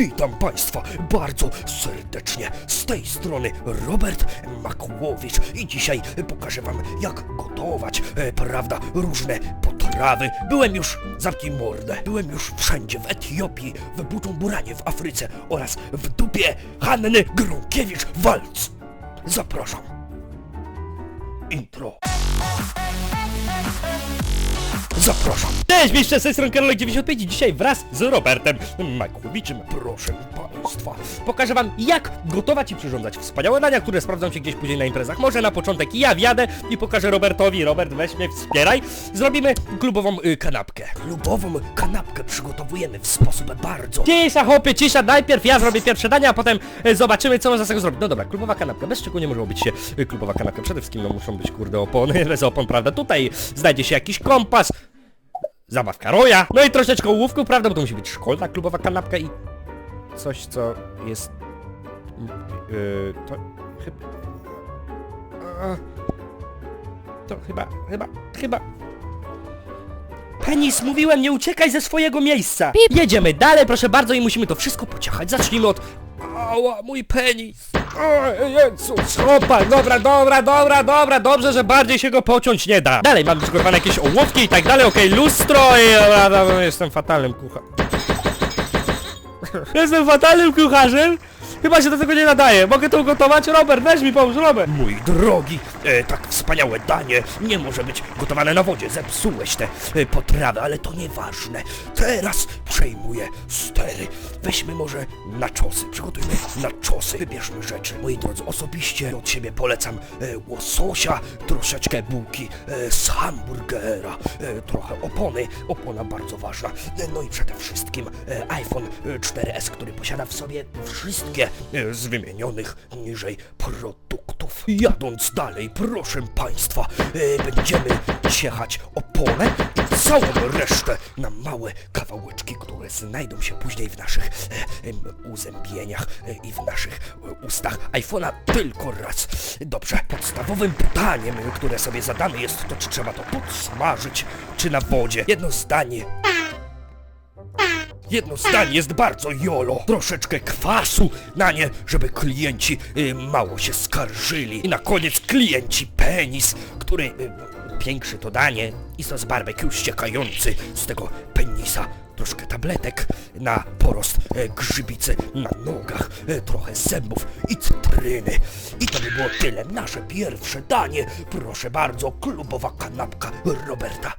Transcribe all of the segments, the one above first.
Witam Państwa bardzo serdecznie. Z tej strony Robert Makłowicz i dzisiaj pokażę Wam jak gotować, e, prawda, różne potrawy. Byłem już, zamknij mordę, byłem już wszędzie, w Etiopii, w Buczumburanie, w Afryce oraz w dupie Hanny Gronkiewicz-Walc. Zapraszam. Intro. Zapraszam. Cześć, mistrze, z tej strony Karolek 95 i dzisiaj wraz z Robertem Makłowiczem Proszę Państwa. pokażę wam jak gotować i przyrządzać wspaniałe dania, które sprawdzą się gdzieś później na imprezach. Może na początek ja wjadę i pokażę Robertowi. Robert, weź mnie, wspieraj. Zrobimy klubową y, kanapkę. Klubową kanapkę przygotowujemy w sposób bardzo Cisza, chłopie, cisza, najpierw ja zrobię pierwsze dania, a potem y, zobaczymy co można z tego zrobić. No dobra, klubowa kanapka, bez czego nie może być się y, klubowa kanapka. Przede wszystkim no muszą być kurde opony, bez opon, prawda? Tutaj znajdzie się jakiś kompas, zabawka roja, no i troszeczkę ołówków, prawda? Bo to musi być szkolna klubowa kanapka i coś, co jest... Yy, to chyba... To chyba, chyba, chyba... Penis, mówiłem, nie uciekaj ze swojego miejsca! Jedziemy dalej, proszę bardzo, i musimy to wszystko pociachać. Zacznijmy od... Ała, mój penis! O, Jezus, chłopak, dobra, dobra, dobra, dobra, dobrze, że bardziej się go pociąć nie da. Dalej, mamy przygotowane jakieś ołówki i tak dalej, okej, lustro i... Dobra, dobra, jestem fatalnym kucharzem. jestem fatalnym kucharzem? Chyba się do tego nie nadaje. Mogę to ugotować? Robert, weź mi pomóż, Robert. Mój drogi, e, tak wspaniałe danie nie może być gotowane na wodzie. Zepsułeś te e, ale to nieważne. Teraz przejmuję stery. Weźmy może naczosy. Przygotujmy naczosy. Wybierzmy rzeczy. Moi drodzy, osobiście od siebie polecam e, łososia, troszeczkę bułki e, z hamburgera, e, trochę opony. Opona bardzo ważna. E, no i przede wszystkim e, iPhone e, 4S, który posiada w sobie wszystkie e, z wymienionych niżej produktów. Jadąc dalej, proszę Państwa, e, będziemy ciechać oponę i całą resztę na małe kawałeczki, które znajdą się później w naszych e, uzębieniach e, i w naszych e, ustach. iPhone'a tylko raz. Dobrze, podstawowym pytaniem, które sobie zadamy jest to, czy trzeba to podsmażyć, czy na wodzie. Jedno zdanie Jedno zdanie jest bardzo jolo. Troszeczkę kwasu na nie, żeby klienci y, mało się skarżyli. I na koniec klienci penis, który y, większy to danie i sos barbecue ściekający z tego penisa. Troszkę tabletek na porost e, grzybicy na nogach, e, trochę zębów i cytryny. I to by było tyle. Nasze pierwsze danie. Proszę bardzo, klubowa kanapka Roberta.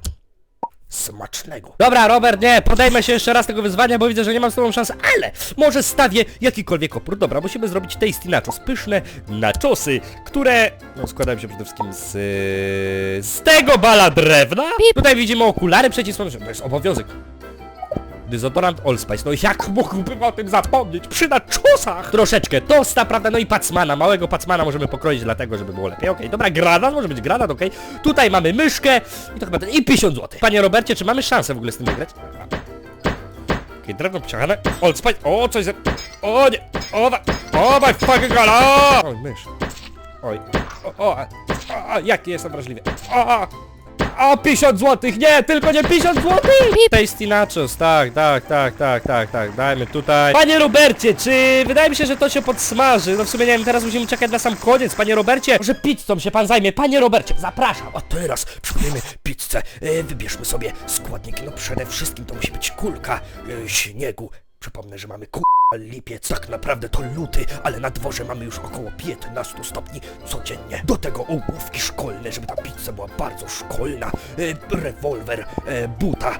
Smacznego. Dobra, Robert, nie, podejmę się jeszcze raz tego wyzwania, bo widzę, że nie mam z tobą szans, ale może stawię jakikolwiek opór. Dobra, musimy zrobić tasty nachos, pyszne nachosy, które no, składają się przede wszystkim z, z tego bala drewna. Tutaj widzimy okulary przeciwsłoneczne, to jest obowiązek. Dezodorant Allspice, no jak mógłbym o tym zapomnieć przy naczosach? Troszeczkę tosta, prawda, no i pacmana, małego pacmana możemy pokroić dlatego, żeby było lepiej, okej, dobra, granat, może być granat, okej. Tutaj mamy myszkę i to chyba ten, i 50 zł. Panie Robercie, czy mamy szansę w ogóle z tym wygrać? Okej, drewno pociągane, Allspice, o, coś za... O nie, o, wa- o my fucking god, o! Oj, mysz. Oj, o, o, a, a, jaki jestem wrażliwy. O, o, o, 50 złotych, nie, tylko nie 50 złotych! Tasty nachos, tak, tak, tak, tak, tak, tak, dajmy tutaj. Panie Robercie, czy wydaje mi się, że to się podsmaży? No w sumie nie wiem, teraz musimy czekać na sam koniec, panie Robercie. Może pizzą się pan zajmie, panie Robercie, zapraszam. A teraz przygotujemy pizzę. E, wybierzmy sobie składniki. No przede wszystkim to musi być kulka e, śniegu. Przypomnę, że mamy ku... lipiec. Tak naprawdę to luty, ale na dworze mamy już około 15 stopni codziennie. Do tego ołówki szkolne, żeby ta pizza była bardzo szkolna. E, rewolwer, e, buta, e,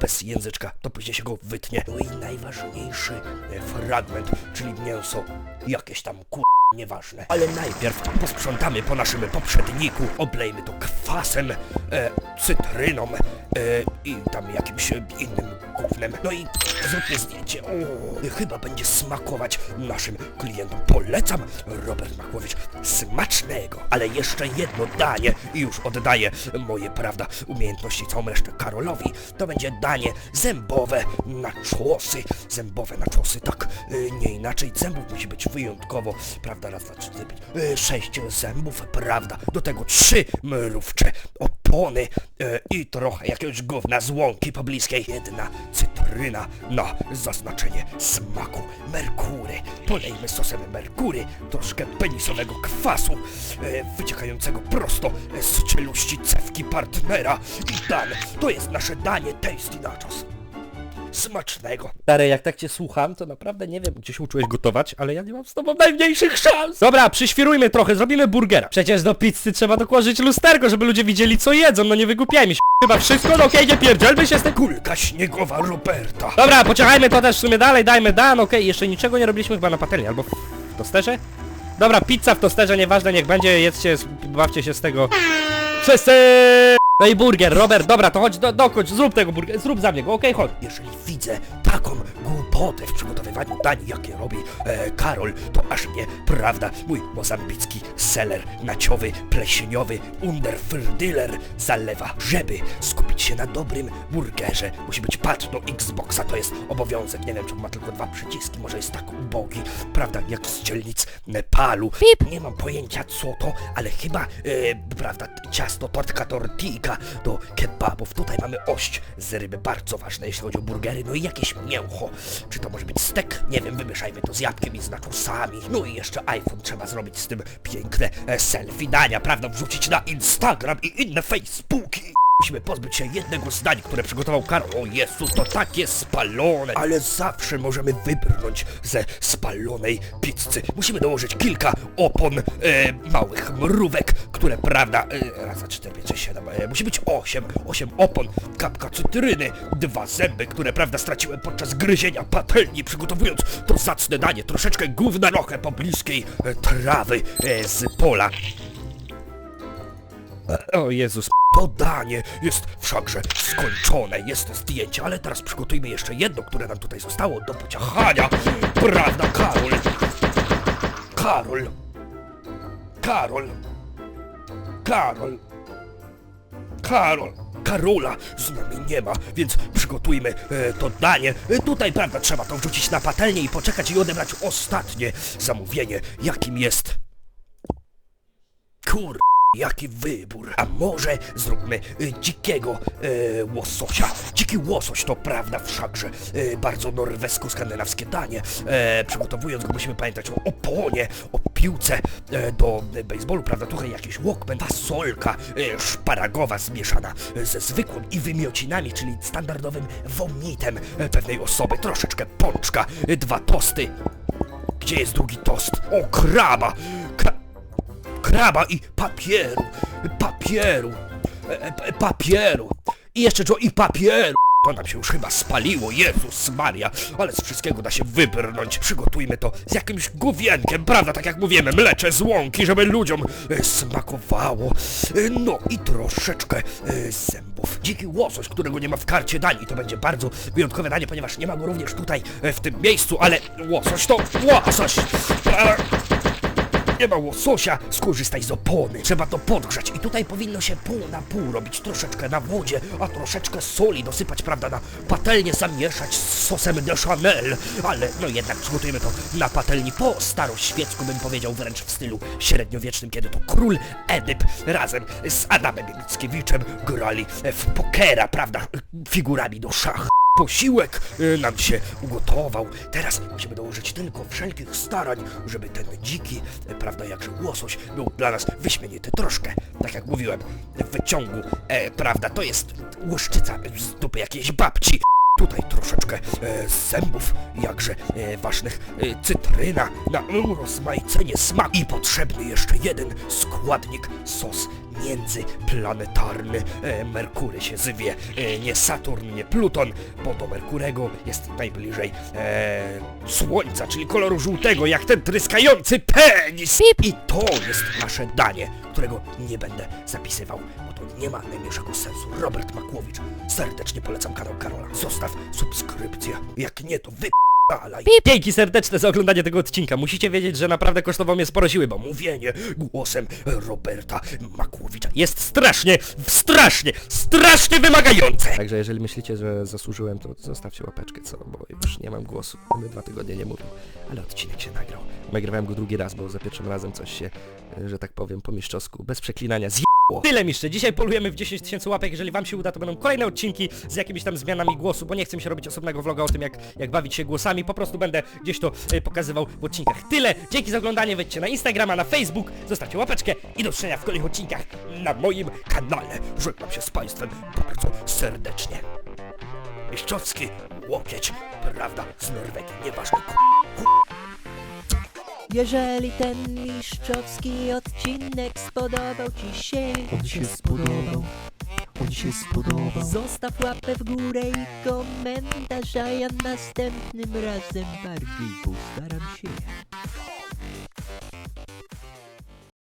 bez języczka, to później się go wytnie. No i najważniejszy e, fragment, czyli mięso. Jakieś tam ku... Nieważne. Ale najpierw posprzątamy po naszym poprzedniku, oblejmy to kwasem, e, cytryną e, i tam jakimś innym gównem. No i zróbmy zdjęcie. O, chyba będzie smakować naszym klientom. Polecam, Robert Makłowicz. Smacznego. Ale jeszcze jedno danie i już oddaję moje, prawda, umiejętności, całą resztę Karolowi. To będzie danie zębowe na człosy. Zębowe na człosy, tak, e, nie inaczej. Zębów musi być wyjątkowo, prawda, raz, dwa, trzy, e, sześć zębów, prawda. Do tego trzy mrówcze opony e, i trochę jakiegoś gówna z łąki pobliskiej. Jedna cytryna na zaznaczenie smaku. polejmy sosem merkury, troszkę penisowego kwasu, e, wyciekającego prosto z czeluści cewki partnera i dan, to jest nasze danie Tasty Nachos. Smacznego. Stary, jak tak cię słucham, to naprawdę nie wiem, gdzie się uczyłeś gotować, ale ja nie mam z tobą najmniejszych szans. Dobra, przyświrujmy trochę, zrobimy burgera. Przecież do pizzy trzeba dokładać lusterko, żeby ludzie widzieli co jedzą, no nie wygłupiajmy się. Chyba wszystko, no okej, nie pierdzielmy się z tym. Kulka śniegowa Roberta. Dobra, pociągajmy to też w sumie dalej, dajmy dan, okej, jeszcze niczego nie robiliśmy chyba na patelni, albo w tosterze? Dobra, pizza w tosterze, nieważne, niech będzie, jedzcie, bawcie się z tego. Wszyscy! No i burger, Robert, dobra, to chodź, do, dokończ, zrób tego burger, zrób za mnie go, okej, chodź. Jeżeli widzę taką głupotę w przygotowywaniu dań, jakie robi e, Karol, to aż mnie, prawda, mój mozambicki seller naciowy, pleśniowy, underfrdyler zalewa. Żeby skupić się na dobrym burgerze, musi być pad do Xboxa, to jest obowiązek. Nie wiem, czy on ma tylko dwa przyciski, może jest tak ubogi, prawda, jak z dzielnic Nepalu. Nie mam pojęcia co to, ale chyba, e, prawda, ciasto, tortka do kebabów. Tutaj mamy ość z ryby, bardzo ważne jeśli chodzi o burgery, no i jakieś mięcho. Czy to może być stek? Nie wiem, wymieszajmy to z jabłkiem i z naczosami. No i jeszcze iPhone trzeba zrobić z tym piękne e, selfie dania, prawda, wrzucić na Instagram i inne Facebooki. Musimy pozbyć się jednego z dań, które przygotował Karol. O Jezu, to takie spalone! Ale zawsze możemy wybrnąć ze spalonej pizzy. Musimy dołożyć kilka opon e, małych mrówek, które, prawda, e, raz, dwa, cztery, pięć, siedem, e, musi być osiem, osiem opon, kapka cytryny, dwa zęby, które, prawda, straciłem podczas gryzienia patelni, przygotowując to zacne danie, troszeczkę gówna, trochę pobliskiej e, trawy e, z pola. O Jezus, To danie jest wszakże skończone, jest zdjęcie, ale teraz przygotujmy jeszcze jedno, które nam tutaj zostało do pociachania. Prawda, Karol? Karol. Karol. Karol. Karol. Karola z nami nie ma, więc przygotujmy e, to danie. E, tutaj, prawda, trzeba to wrzucić na patelnię i poczekać i odebrać ostatnie zamówienie, jakim jest... Kur... Jaki wybór? A może zróbmy y, dzikiego e, łososia? Dziki łosoś to prawda wszakże e, bardzo norwesko-skandynawskie danie. E, przygotowując go musimy pamiętać o oponie, o piłce do e, baseballu, prawda? Tutaj jakiś walkman, fasolka e, szparagowa zmieszana ze zwykłym i wymiocinami, czyli standardowym womitem pewnej osoby. Troszeczkę pączka, dwa tosty. Gdzie jest drugi tost? O, kraba! Kra kraba i papieru, papieru, e, e, papieru i jeszcze co i papieru. To nam się już chyba spaliło, Jezus Maria, ale z wszystkiego da się wybrnąć. Przygotujmy to z jakimś gówienkiem, prawda, tak jak mówimy, mlecze z łąki, żeby ludziom e, smakowało. No i troszeczkę zębów. Dziki łosoś, którego nie ma w karcie dań, to będzie bardzo wyjątkowe danie, ponieważ nie ma go również tutaj, w tym miejscu, ale łosoś to łosoś. Nie ma łososia, skorzystaj z opony. Trzeba to podgrzać i tutaj powinno się pół na pół robić. Troszeczkę na wodzie, a troszeczkę soli dosypać, prawda, na patelnię zamieszać z sosem de Chanel. Ale no jednak przygotujemy to na patelni po staroświecku, bym powiedział, wręcz w stylu średniowiecznym, kiedy to król Edyp razem z Adamem Mickiewiczem grali w pokera, prawda, figurami do szach. Posiłek y, nam się ugotował. Teraz musimy dołożyć tylko wszelkich starań, żeby ten dziki, e, prawda, jakże łosoś był dla nas wyśmienity. Troszkę, tak jak mówiłem, w wyciągu, e, prawda, to jest łuszczyca z dupy jakiejś babci. Tutaj troszeczkę e, zębów, jakże e, ważnych, e, cytryna na rozmaicenie smaku i potrzebny jeszcze jeden składnik, sos międzyplanetarny. E, Merkury się zwie, e, nie Saturn, nie Pluton, bo do Merkurego jest najbliżej e, Słońca, czyli koloru żółtego, jak ten tryskający penis. I to jest nasze danie, którego nie będę zapisywał, bo to nie ma najmniejszego sensu. Robert Makłowicz, serdecznie polecam kanał Karola. Zostaw subskrypcję, jak nie to wy... Dalej. Dzięki serdeczne za oglądanie tego odcinka. Musicie wiedzieć, że naprawdę kosztowało mnie sporo siły, bo Mówienie głosem Roberta Makłowicza jest strasznie, strasznie, strasznie wymagające! Także jeżeli myślicie, że zasłużyłem, to zostawcie łapeczkę, co? Bo już nie mam głosu. Będę dwa tygodnie nie mówił. Ale odcinek się nagrał. Nagrywałem go drugi raz, bo za pierwszym razem coś się, e, że tak powiem, po mistrzowsku, bez przeklinania, zje... Tyle mistrze, dzisiaj polujemy w 10 tysięcy łapek, jeżeli wam się uda, to będą kolejne odcinki z jakimiś tam zmianami głosu, bo nie chcę mi się robić osobnego vloga o tym, jak, jak bawić się głosami, po prostu będę gdzieś to y, pokazywał w odcinkach. Tyle, dzięki za oglądanie, wejdźcie na Instagrama, na Facebook, zostawcie łapeczkę i do zobaczenia w kolejnych odcinkach na moim kanale. Żegnam się z Państwem bardzo serdecznie. Mistrzowski łokieć, prawda, z Norwegii, nieważne, ku... Jeżeli ten mistrzowski odcinek spodobał Ci się, On się spodobał, on się spodobał. zostaw łapę w górę i komentarz, a ja następnym razem bardziej postaram się.